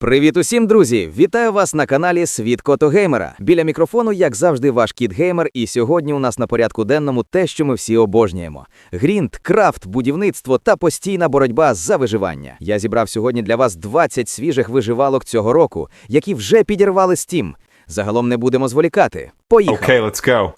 Привіт усім, друзі! Вітаю вас на каналі Світ Котогеймера. Біля мікрофону, як завжди, ваш кіт геймер. І сьогодні у нас на порядку денному те, що ми всі обожнюємо: грінт, крафт, будівництво та постійна боротьба за виживання. Я зібрав сьогодні для вас 20 свіжих виживалок цього року, які вже підірвали Steam. Загалом не будемо зволікати. Поїхали! Okay, let's go.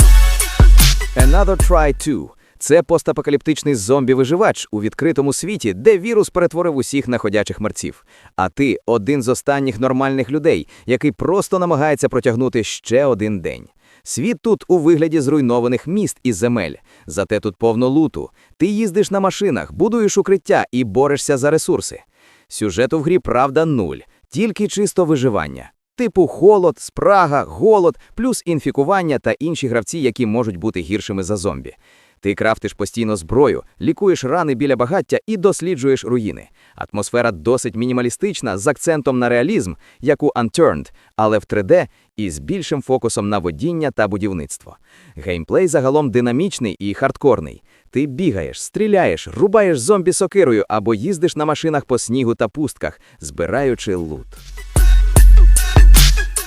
Another Try 2 – це постапокаліптичний зомбі-виживач у відкритому світі, де вірус перетворив усіх на ходячих мерців. А ти один з останніх нормальних людей, який просто намагається протягнути ще один день. Світ тут у вигляді зруйнованих міст і земель. Зате тут повно луту. Ти їздиш на машинах, будуєш укриття і борешся за ресурси. Сюжету в грі правда нуль, тільки чисто виживання. Типу холод, спрага, голод, плюс інфікування та інші гравці, які можуть бути гіршими за зомбі. Ти крафтиш постійно зброю, лікуєш рани біля багаття і досліджуєш руїни. Атмосфера досить мінімалістична з акцентом на реалізм, як у Unturned, але в 3D і з більшим фокусом на водіння та будівництво. Геймплей загалом динамічний і хардкорний. Ти бігаєш, стріляєш, рубаєш зомбі сокирою або їздиш на машинах по снігу та пустках, збираючи лут.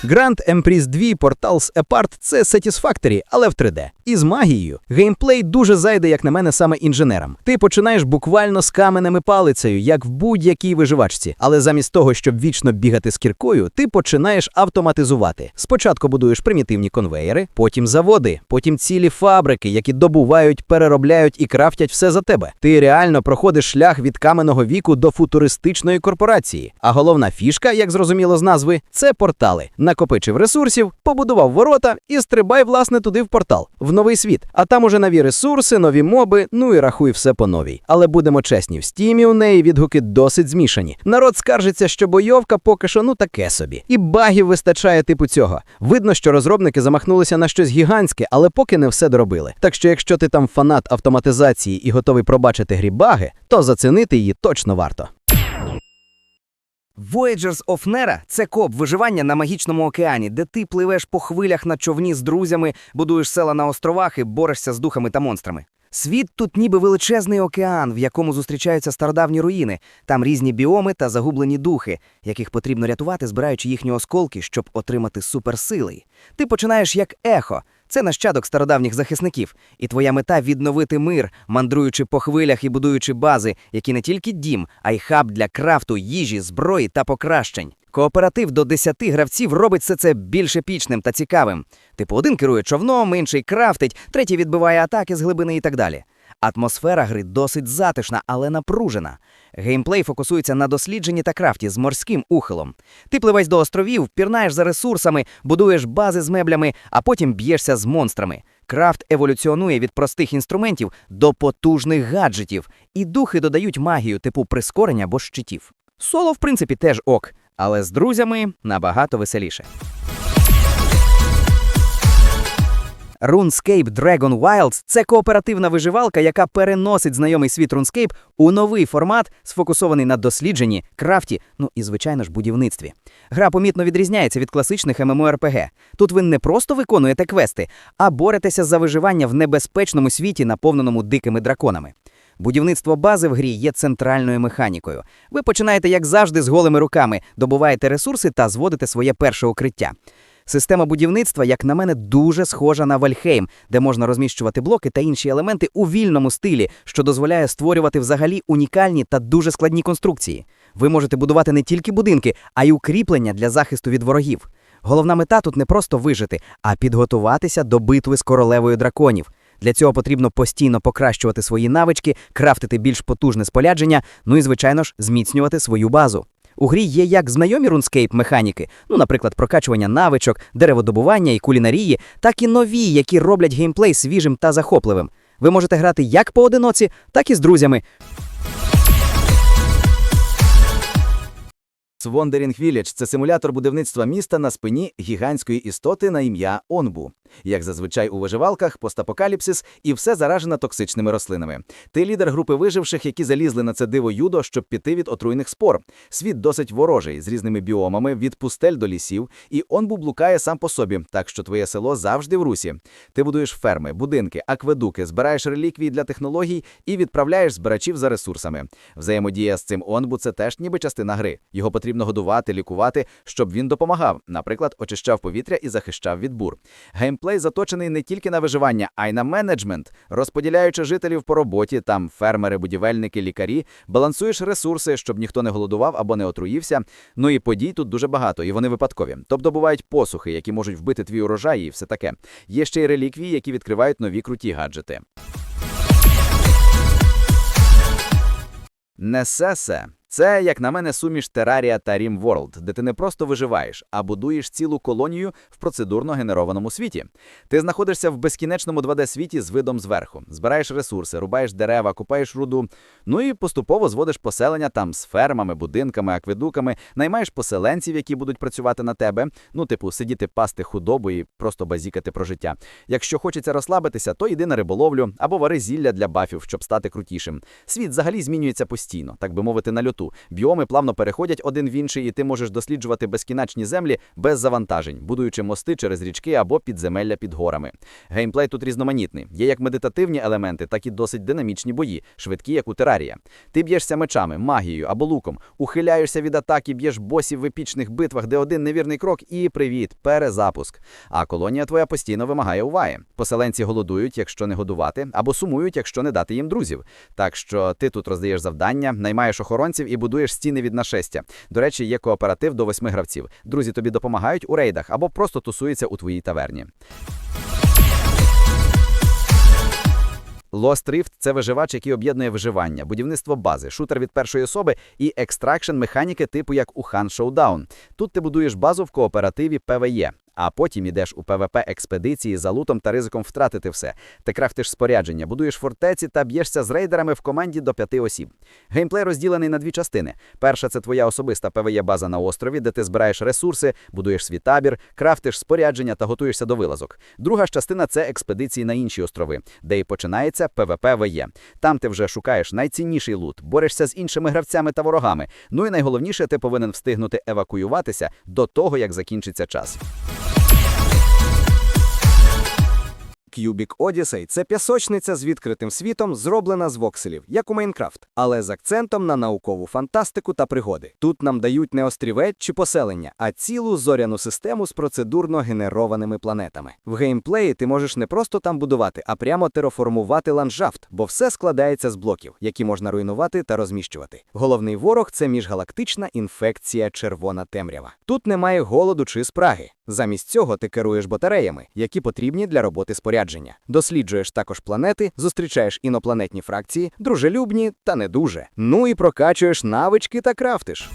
Grand Emprise 2 Portals Apart – це Satisfactory, але в 3D. І з магією. Геймплей дуже зайде, як на мене, саме інженерам. Ти починаєш буквально з каменем і палицею, як в будь-якій виживачці. Але замість того, щоб вічно бігати з кіркою, ти починаєш автоматизувати. Спочатку будуєш примітивні конвеєри, потім заводи, потім цілі фабрики, які добувають, переробляють і крафтять все за тебе. Ти реально проходиш шлях від каменного віку до футуристичної корпорації. А головна фішка, як зрозуміло з назви, це портали. Накопичив ресурсів, побудував ворота і стрибай, власне, туди в портал, в новий світ. А там уже нові ресурси, нові моби, ну і рахуй все по новій. Але будемо чесні, в стімі у неї відгуки досить змішані. Народ скаржиться, що бойовка поки що ну таке собі. І багів вистачає типу цього. Видно, що розробники замахнулися на щось гігантське, але поки не все доробили. Так що, якщо ти там фанат автоматизації і готовий пробачити грі баги, то зацінити її точно варто. Voyagers of Nera – це коп виживання на магічному океані, де ти пливеш по хвилях на човні з друзями, будуєш села на островах і борешся з духами та монстрами. Світ тут ніби величезний океан, в якому зустрічаються стародавні руїни. Там різні біоми та загублені духи, яких потрібно рятувати, збираючи їхні осколки, щоб отримати суперсили. Ти починаєш як ехо. Це нащадок стародавніх захисників, і твоя мета відновити мир, мандруючи по хвилях і будуючи бази, які не тільки дім, а й хаб для крафту, їжі, зброї та покращень. Кооператив до 10 гравців робить все це більш епічним та цікавим. Типу, один керує човном, інший крафтить, третій відбиває атаки з глибини і так далі. Атмосфера гри досить затишна, але напружена. Геймплей фокусується на дослідженні та крафті з морським ухилом. Ти пливеш до островів, пірнаєш за ресурсами, будуєш бази з меблями, а потім б'єшся з монстрами. Крафт еволюціонує від простих інструментів до потужних гаджетів, і духи додають магію типу прискорення або щитів. Соло, в принципі, теж ок, але з друзями набагато веселіше. RuneScape Dragon Wilds – це кооперативна виживалка, яка переносить знайомий світ RuneScape у новий формат, сфокусований на дослідженні, крафті, ну і звичайно ж будівництві. Гра помітно відрізняється від класичних MMORPG. Тут ви не просто виконуєте квести, а боретеся за виживання в небезпечному світі, наповненому дикими драконами. Будівництво бази в грі є центральною механікою. Ви починаєте, як завжди, з голими руками, добуваєте ресурси та зводите своє перше укриття. Система будівництва, як на мене, дуже схожа на Вальхейм, де можна розміщувати блоки та інші елементи у вільному стилі, що дозволяє створювати взагалі унікальні та дуже складні конструкції. Ви можете будувати не тільки будинки, а й укріплення для захисту від ворогів. Головна мета тут не просто вижити, а підготуватися до битви з королевою драконів. Для цього потрібно постійно покращувати свої навички, крафтити більш потужне спорядження, ну і, звичайно ж, зміцнювати свою базу. У грі є як знайомі RuneScape механіки, ну, наприклад, прокачування навичок, дереводобування і кулінарії, так і нові, які роблять геймплей свіжим та захопливим. Ви можете грати як поодиноці, так і з друзями. Wandering Village – це симулятор будівництва міста на спині гігантської істоти на ім'я Онбу. Як зазвичай у виживалках, постапокаліпсис і все заражено токсичними рослинами. Ти лідер групи виживших, які залізли на це диво юдо, щоб піти від отруйних спор. Світ досить ворожий, з різними біомами, від пустель до лісів, і он блукає сам по собі, так що твоє село завжди в русі. Ти будуєш ферми, будинки, акведуки, збираєш реліквії для технологій і відправляєш збирачів за ресурсами. Взаємодія з цим онбу це теж ніби частина гри. Його потрібно годувати, лікувати, щоб він допомагав, наприклад, очищав повітря і захищав від бур. Геймплей заточений не тільки на виживання, а й на менеджмент, розподіляючи жителів по роботі, там фермери, будівельники, лікарі, балансуєш ресурси, щоб ніхто не голодував або не отруївся. Ну і подій тут дуже багато, і вони випадкові. Тобто бувають посухи, які можуть вбити твій урожай, і все таке. Є ще й реліквії, які відкривають нові круті гаджети. Несесе. Це, як на мене, суміш Терарія та Рім World, де ти не просто виживаєш, а будуєш цілу колонію в процедурно генерованому світі. Ти знаходишся в безкінечному 2D-світі з видом зверху, збираєш ресурси, рубаєш дерева, купаєш руду, ну і поступово зводиш поселення там з фермами, будинками, акведуками, наймаєш поселенців, які будуть працювати на тебе, ну, типу, сидіти пасти худобу і просто базікати про життя. Якщо хочеться розслабитися, то йди на риболовлю або вари зілля для бафів, щоб стати крутішим. Світ взагалі змінюється постійно, так би мовити, на льоту. Біоми плавно переходять один в інший, і ти можеш досліджувати безкінечні землі без завантажень, будуючи мости через річки або підземелля під горами. Геймплей тут різноманітний. Є як медитативні елементи, так і досить динамічні бої, швидкі, як у терарія. Ти б'єшся мечами, магією або луком, ухиляєшся від атаки, б'єш босів в епічних битвах, де один невірний крок, і привіт, перезапуск. А колонія твоя постійно вимагає уваги. Поселенці голодують, якщо не годувати, або сумують, якщо не дати їм друзів. Так що ти тут роздаєш завдання, наймаєш охоронців і будуєш стіни від нашестя. До речі, є кооператив до восьми гравців. Друзі тобі допомагають у рейдах або просто тусуються у твоїй таверні. Lost Rift – це виживач, який об'єднує виживання, будівництво бази, шутер від першої особи і екстракшн механіки типу як у Han Showdown. Тут ти будуєш базу в кооперативі PvE, а потім ідеш у ПВП експедиції за лутом та ризиком втратити все. Ти крафтиш спорядження, будуєш фортеці та б'єшся з рейдерами в команді до п'яти осіб. Геймплей розділений на дві частини. Перша це твоя особиста ПВЕ база на острові, де ти збираєш ресурси, будуєш свій табір, крафтиш спорядження та готуєшся до вилазок. Друга ж частина це експедиції на інші острови, де і починається ПВП ВЕ. Там ти вже шукаєш найцінніший лут, борешся з іншими гравцями та ворогами. Ну і найголовніше, ти повинен встигнути евакуюватися до того, як закінчиться час. Cubic Odyssey – це пісочниця з відкритим світом, зроблена з вокселів, як у Майнкрафт, але з акцентом на наукову фантастику та пригоди. Тут нам дають не острівець чи поселення, а цілу зоряну систему з процедурно генерованими планетами. В геймплеї ти можеш не просто там будувати, а прямо тераформувати ландшафт, бо все складається з блоків, які можна руйнувати та розміщувати. Головний ворог це міжгалактична інфекція червона темрява. Тут немає голоду чи спраги. Замість цього ти керуєш батареями, які потрібні для роботи спорядження. Досліджуєш також планети, зустрічаєш інопланетні фракції, дружелюбні та не дуже. Ну і прокачуєш навички та крафтиш.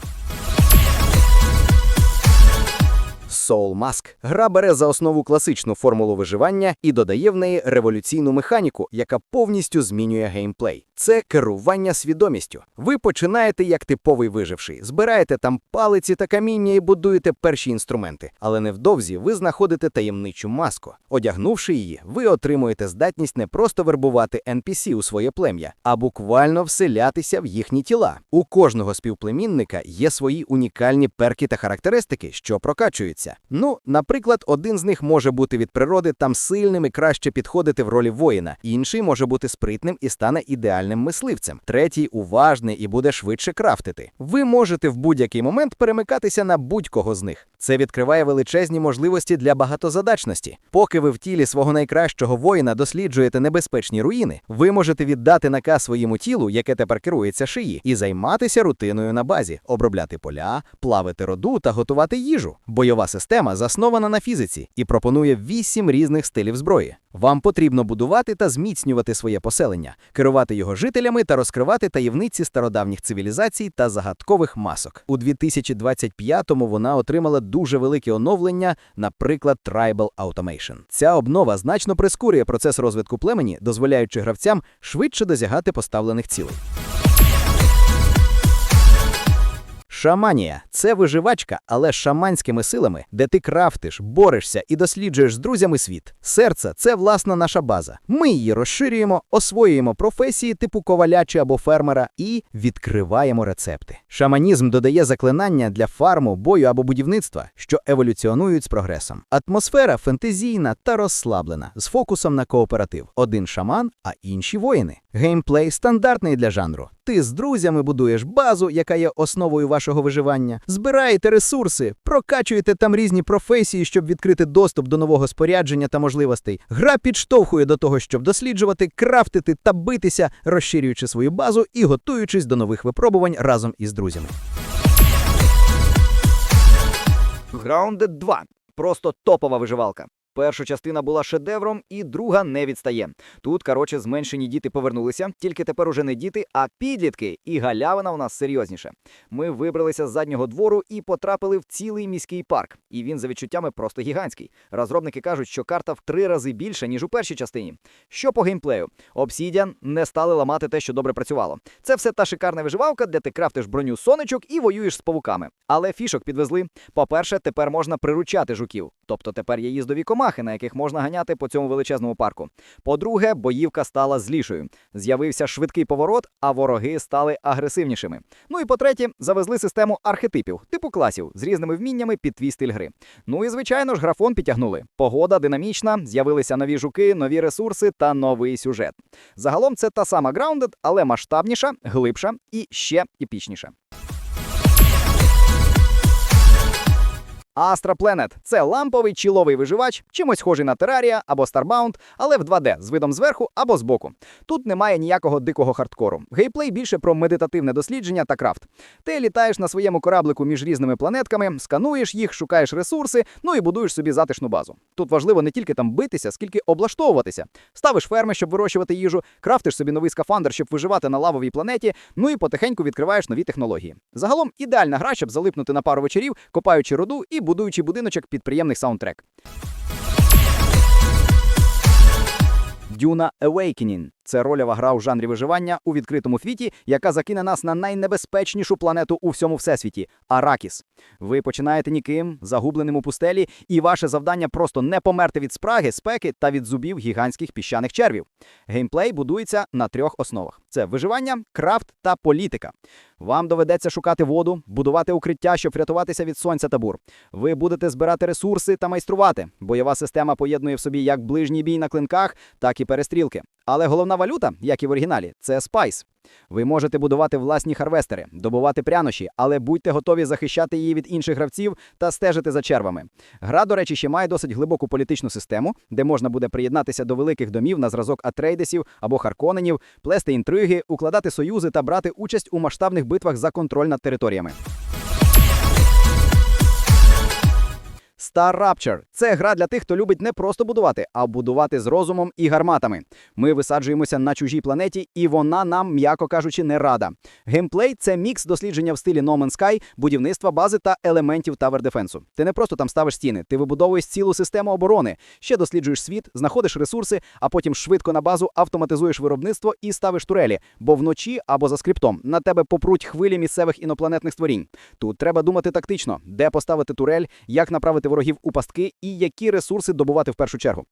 Soul Mask. Гра бере за основу класичну формулу виживання і додає в неї революційну механіку, яка повністю змінює геймплей. Це керування свідомістю. Ви починаєте як типовий виживший, збираєте там палиці та каміння і будуєте перші інструменти. Але невдовзі ви знаходите таємничу маску. Одягнувши її, ви отримуєте здатність не просто вербувати NPC у своє плем'я, а буквально вселятися в їхні тіла. У кожного співплемінника є свої унікальні перки та характеристики, що прокачуються. Ну, наприклад, один з них може бути від природи там сильним і краще підходити в ролі воїна, інший може бути спритним і стане ідеальним мисливцем, третій уважний і буде швидше крафтити. Ви можете в будь-який момент перемикатися на будь-кого з них. Це відкриває величезні можливості для багатозадачності. Поки ви в тілі свого найкращого воїна досліджуєте небезпечні руїни, ви можете віддати наказ своєму тілу, яке тепер керується шиї, і займатися рутиною на базі, обробляти поля, плавити роду та готувати їжу. Бойова система заснована на фізиці і пропонує вісім різних стилів зброї. Вам потрібно будувати та зміцнювати своє поселення, керувати його жителями та розкривати таємниці стародавніх цивілізацій та загадкових масок. У 2025-му вона отримала дуже великі оновлення, наприклад, Tribal Automation. Ця обнова значно прискорює процес розвитку племені, дозволяючи гравцям швидше досягати поставлених цілей. Шаманія це виживачка, але з шаманськими силами, де ти крафтиш, борешся і досліджуєш з друзями світ. Серце це власна наша база. Ми її розширюємо, освоюємо професії типу коваля чи або фермера і відкриваємо рецепти. Шаманізм додає заклинання для фарму, бою або будівництва, що еволюціонують з прогресом. Атмосфера фентезійна та розслаблена, з фокусом на кооператив. Один шаман, а інші воїни. Геймплей стандартний для жанру. Ти з друзями будуєш базу, яка є основою вашого виживання, збираєте ресурси, прокачуєте там різні професії, щоб відкрити доступ до нового спорядження та можливостей. Гра підштовхує до того, щоб досліджувати, крафтити та битися, розширюючи свою базу і готуючись до нових випробувань разом із друзями. Grounded 2. Просто топова виживалка. Перша частина була шедевром, і друга не відстає. Тут, коротше, зменшені діти повернулися, тільки тепер уже не діти, а підлітки, і галявина у нас серйозніше. Ми вибралися з заднього двору і потрапили в цілий міський парк. І він за відчуттями просто гігантський. Розробники кажуть, що карта в три рази більша, ніж у першій частині. Що по геймплею? Obsidian не стали ламати те, що добре працювало. Це все та шикарна виживалка, де ти крафтиш броню сонечок і воюєш з павуками. Але фішок підвезли. По-перше, тепер можна приручати жуків, тобто тепер є їздові комахи, на яких можна ганяти по цьому величезному парку. По-друге, боївка стала злішою. З'явився швидкий поворот, а вороги стали агресивнішими. Ну і по-третє, завезли систему архетипів, типу класів з різними вміннями під твій стиль гри. Ну і звичайно ж, графон підтягнули. Погода динамічна, з'явилися нові жуки, нові ресурси та новий сюжет. Загалом це та сама Grounded, але масштабніша, глибша і ще епічніша. Astra це ламповий чіловий виживач, чимось схожий на Terraria або Starbound, але в 2D з видом зверху або збоку. Тут немає ніякого дикого хардкору. Геймплей більше про медитативне дослідження та крафт. Ти літаєш на своєму кораблику між різними планетками, скануєш їх, шукаєш ресурси, ну і будуєш собі затишну базу. Тут важливо не тільки там битися, скільки облаштовуватися. Ставиш ферми, щоб вирощувати їжу, крафтиш собі новий скафандр, щоб виживати на лавовій планеті, ну і потихеньку відкриваєш нові технології. Загалом ідеальна гра, щоб залипнути на пару вечорів, копаючи руду і будуючи будиночок під приємний саундтрек. Дюна Awakening – це рольова гра у жанрі виживання у відкритому світі, яка закине нас на найнебезпечнішу планету у всьому всесвіті Аракіс. Ви починаєте ніким, загубленим у пустелі, і ваше завдання просто не померти від спраги, спеки та від зубів гігантських піщаних червів. Геймплей будується на трьох основах: це виживання, крафт та політика. Вам доведеться шукати воду, будувати укриття, щоб врятуватися від сонця та бур. Ви будете збирати ресурси та майструвати. Бойова система поєднує в собі як ближній бій на клинках, так і перестрілки. Але головна валюта, як і в оригіналі, це спайс. Ви можете будувати власні харвестери, добувати прянощі, але будьте готові захищати її від інших гравців та стежити за червами. Гра, до речі, ще має досить глибоку політичну систему, де можна буде приєднатися до великих домів на зразок Атрейдесів або Харконенів, плести інтриги, укладати союзи та брати участь у масштабних битвах за контроль над територіями. Star Rapture – це гра для тих, хто любить не просто будувати, а будувати з розумом і гарматами. Ми висаджуємося на чужій планеті, і вона нам, м'яко кажучи, не рада. Геймплей це мікс дослідження в стилі No Man's Sky, будівництва бази та елементів Defense. Ти не просто там ставиш стіни, ти вибудовуєш цілу систему оборони, ще досліджуєш світ, знаходиш ресурси, а потім швидко на базу автоматизуєш виробництво і ставиш турелі, бо вночі або за скриптом на тебе попруть хвилі місцевих інопланетних створінь. Тут треба думати тактично, де поставити турель, як направити ворогів у пастки і які ресурси добувати в першу чергу.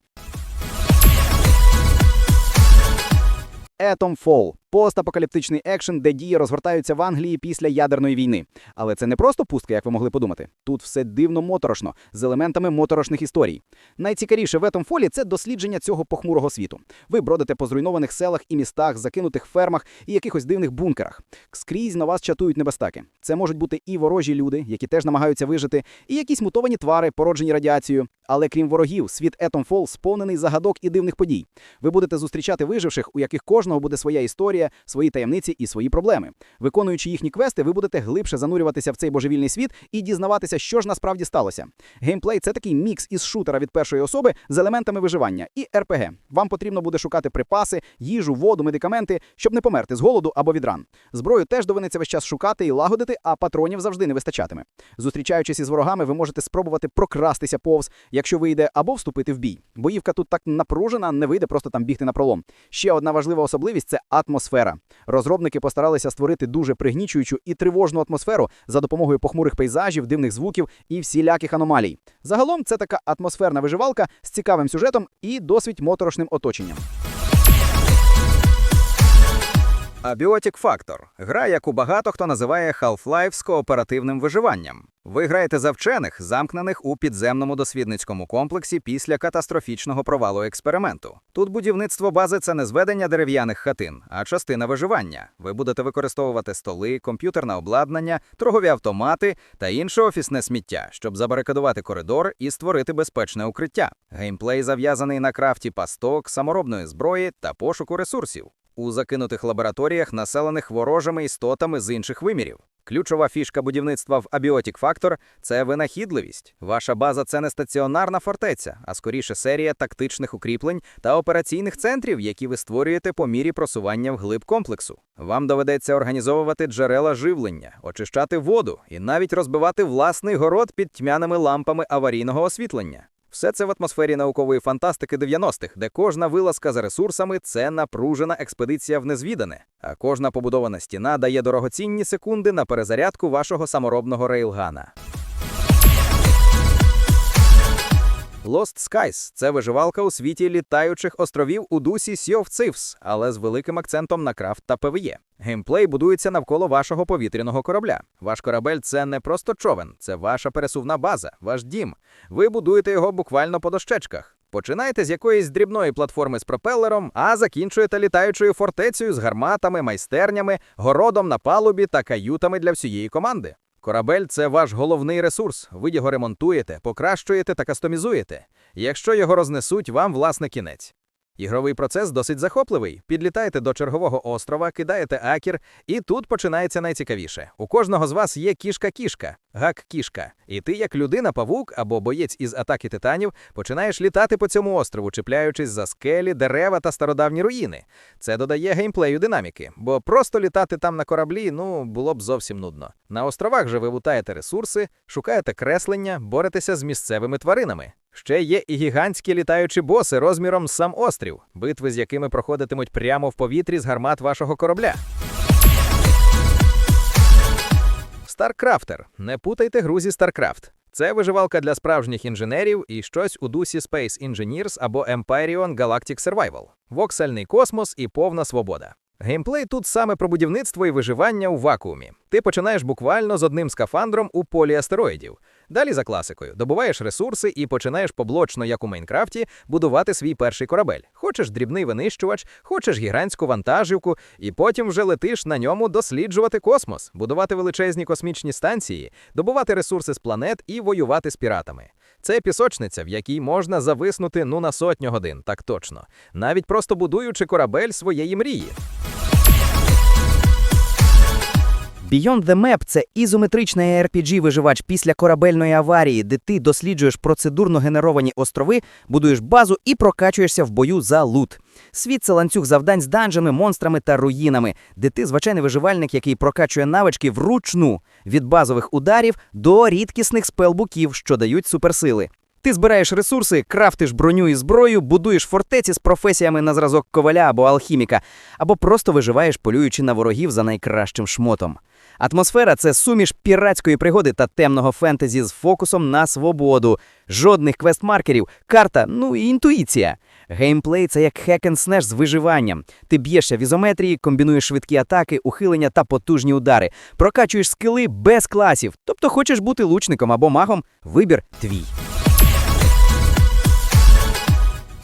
Atomfall – постапокаліптичний екшен, де дії розгортаються в Англії після ядерної війни. Але це не просто пустка, як ви могли подумати. Тут все дивно моторошно, з елементами моторошних історій. Найцікавіше в Atomfall – це дослідження цього похмурого світу. Ви бродите по зруйнованих селах і містах, закинутих фермах і якихось дивних бункерах. Скрізь на вас чатують небезпеки. Це можуть бути і ворожі люди, які теж намагаються вижити, і якісь мутовані твари, породжені радіацією. Але крім ворогів, світ Atomfall сповнений загадок і дивних подій. Ви будете зустрічати виживших, у яких кожного буде своя історія, свої таємниці і свої проблеми. Виконуючи їхні квести, ви будете глибше занурюватися в цей божевільний світ і дізнаватися, що ж насправді сталося. Геймплей це такий мікс із шутера від першої особи з елементами виживання і РПГ. Вам потрібно буде шукати припаси, їжу, воду, медикаменти, щоб не померти з голоду або від ран. Зброю теж доведеться весь час шукати і лагодити, а патронів завжди не вистачатиме. Зустрічаючись із ворогами, ви можете спробувати прокрастися повз, якщо вийде, або вступити в бій. Боївка тут так напружена, не вийде просто там бігти на пролом. Ще одна важлива особливість це атмосфера атмосфера. Розробники постаралися створити дуже пригнічуючу і тривожну атмосферу за допомогою похмурих пейзажів, дивних звуків і всіляких аномалій. Загалом це така атмосферна виживалка з цікавим сюжетом і досить моторошним оточенням. Abiotic Factor – гра, яку багато хто називає Half-Life з кооперативним виживанням. Ви граєте за вчених, замкнених у підземному дослідницькому комплексі після катастрофічного провалу експерименту. Тут будівництво бази це не зведення дерев'яних хатин, а частина виживання. Ви будете використовувати столи, комп'ютерне обладнання, торгові автомати та інше офісне сміття, щоб забарикадувати коридор і створити безпечне укриття. Геймплей зав'язаний на крафті пасток, саморобної зброї та пошуку ресурсів у закинутих лабораторіях, населених ворожими істотами з інших вимірів. Ключова фішка будівництва в Abiotic Factor – це винахідливість. Ваша база це не стаціонарна фортеця, а скоріше серія тактичних укріплень та операційних центрів, які ви створюєте по мірі просування вглиб комплексу. Вам доведеться організовувати джерела живлення, очищати воду і навіть розбивати власний город під тьмяними лампами аварійного освітлення. Все це в атмосфері наукової фантастики 90-х, де кожна вилазка за ресурсами це напружена експедиція в незвідане, а кожна побудована стіна дає дорогоцінні секунди на перезарядку вашого саморобного рейлгана. Lost Skies – це виживалка у світі літаючих островів у дусі Sea of Thieves, але з великим акцентом на крафт та ПВЄ. Геймплей будується навколо вашого повітряного корабля. Ваш корабель це не просто човен, це ваша пересувна база, ваш дім. Ви будуєте його буквально по дощечках. Починаєте з якоїсь дрібної платформи з пропелером, а закінчуєте літаючою фортецею з гарматами, майстернями, городом на палубі та каютами для всієї команди. Корабель це ваш головний ресурс. Ви його ремонтуєте, покращуєте та кастомізуєте. Якщо його рознесуть, вам власне кінець. Ігровий процес досить захопливий. Підлітаєте до чергового острова, кидаєте акір, і тут починається найцікавіше. У кожного з вас є кішка-кішка, гак-кішка. І ти, як людина-павук або боєць із атаки титанів, починаєш літати по цьому острову, чіпляючись за скелі, дерева та стародавні руїни. Це додає геймплею динаміки, бо просто літати там на кораблі ну було б зовсім нудно. На островах же ви лутаєте ресурси, шукаєте креслення, боретеся з місцевими тваринами. Ще є і гігантські літаючі боси розміром з сам острів, битви з якими проходитимуть прямо в повітрі з гармат вашого корабля. StarCrafter. Не путайте гру зі StarCraft. Це виживалка для справжніх інженерів і щось у дусі Space Engineers або Empyrean Galactic Survival. Воксальний космос і повна свобода. Геймплей тут саме про будівництво і виживання у вакуумі. Ти починаєш буквально з одним скафандром у полі астероїдів. Далі за класикою добуваєш ресурси і починаєш поблочно, як у Майнкрафті, будувати свій перший корабель. Хочеш дрібний винищувач, хочеш гігантську вантажівку, і потім вже летиш на ньому досліджувати космос, будувати величезні космічні станції, добувати ресурси з планет і воювати з піратами. Це пісочниця, в якій можна зависнути ну на сотню годин, так точно, навіть просто будуючи корабель своєї мрії. Beyond the Map – це ізометричний RPG-виживач після корабельної аварії, де ти досліджуєш процедурно генеровані острови, будуєш базу і прокачуєшся в бою за лут. Світ – це ланцюг завдань з данжами, монстрами та руїнами, де ти звичайний виживальник, який прокачує навички вручну від базових ударів до рідкісних спелбуків, що дають суперсили. Ти збираєш ресурси, крафтиш броню і зброю, будуєш фортеці з професіями на зразок коваля або алхіміка, або просто виживаєш, полюючи на ворогів за найкращим шмотом. Атмосфера це суміш піратської пригоди та темного фентезі з фокусом на свободу, жодних квест-маркерів, карта, ну і інтуїція. Геймплей це як хек-н-снеш з виживанням. Ти б'єшся в ізометрії, комбінуєш швидкі атаки, ухилення та потужні удари, прокачуєш скили без класів. Тобто хочеш бути лучником або магом, вибір твій.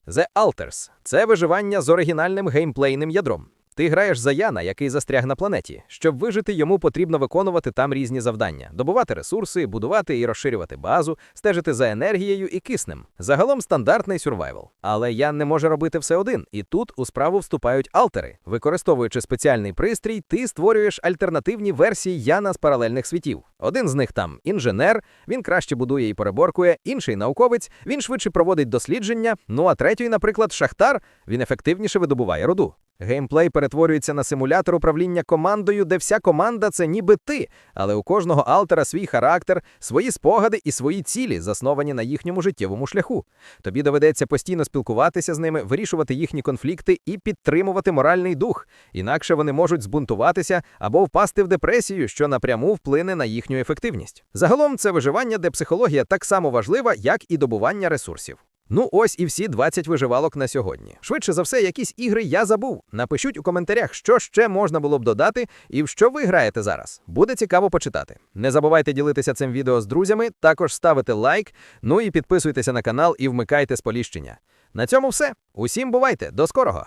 The Alters – це виживання з оригінальним геймплейним ядром. Ти граєш за Яна, який застряг на планеті. Щоб вижити, йому потрібно виконувати там різні завдання: добувати ресурси, будувати і розширювати базу, стежити за енергією і киснем. Загалом стандартний сюрвайвал. Але Ян не може робити все один, і тут у справу вступають алтери. Використовуючи спеціальний пристрій, ти створюєш альтернативні версії Яна з паралельних світів. Один з них там інженер, він краще будує і переборкує, інший науковець, він швидше проводить дослідження. Ну а третій, наприклад, шахтар, він ефективніше видобуває руду. Геймплей перетворюється на симулятор управління командою, де вся команда це ніби ти, але у кожного алтера свій характер, свої спогади і свої цілі, засновані на їхньому життєвому шляху. Тобі доведеться постійно спілкуватися з ними, вирішувати їхні конфлікти і підтримувати моральний дух. Інакше вони можуть збунтуватися або впасти в депресію, що напряму вплине на їхню ефективність. Загалом це виживання, де психологія так само важлива, як і добування ресурсів. Ну ось і всі 20 виживалок на сьогодні. Швидше за все, якісь ігри я забув. Напишіть у коментарях, що ще можна було б додати і в що ви граєте зараз. Буде цікаво почитати. Не забувайте ділитися цим відео з друзями, також ставити лайк, ну і підписуйтеся на канал і вмикайте споліщення. На цьому все. Усім бувайте, до скорого!